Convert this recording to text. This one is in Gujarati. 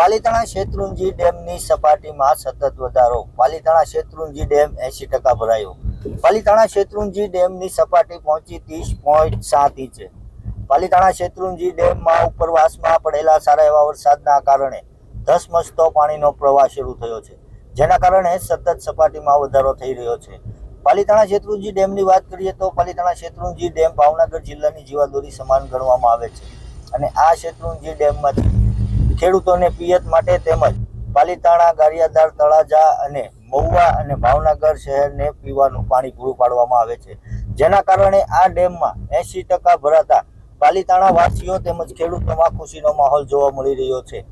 પાલીતાણા શેત્રુંજી ડેમની સપાટીમાં સતત વધારો. પાલીતાણા શેત્રુંજી ડેમ એસી ટકા ભરાયો. પાલીતાણા શેત્રુંજી ડેમની સપાટી પહોંચી ત્રીસ પોઈન્ટ સાત ઇંચે. પાલીતાણા શેત્રુંજી ડેમમાં ઉપરવાસમાં પડેલા સારા એવા વરસાદના કારણે ધસમસતો પાણીનો પ્રવાહ શરૂ થયો છે, જેના કારણે સતત સપાટીમાં વધારો થઈ રહ્યો છે. પાલીતાણા શેત્રુંજી ડેમની વાત કરીએ તો પાલીતાણા શેત્રુંજી ડેમ ભાવનગર જિલ્લાની જીવાદોરી સમાન ગણવામાં આવે છે. અને આ શેત્રુંજી ડેમમાંથી ખેડૂતોને પિયત માટે તેમજ પાલીતાણા ગારિયાદાર તળાજા અને મહુવા અને ભાવનગર શહેરને પીવાનું પાણી પૂરું પાડવામાં આવે છે. જેના કારણે આ ડેમમાં એંશી ટકા ભરાતા પાલીતાણા વાસીઓ તેમજ ખેડૂતોમાં ખુશીનો માહોલ જોવા મળી રહ્યો છે.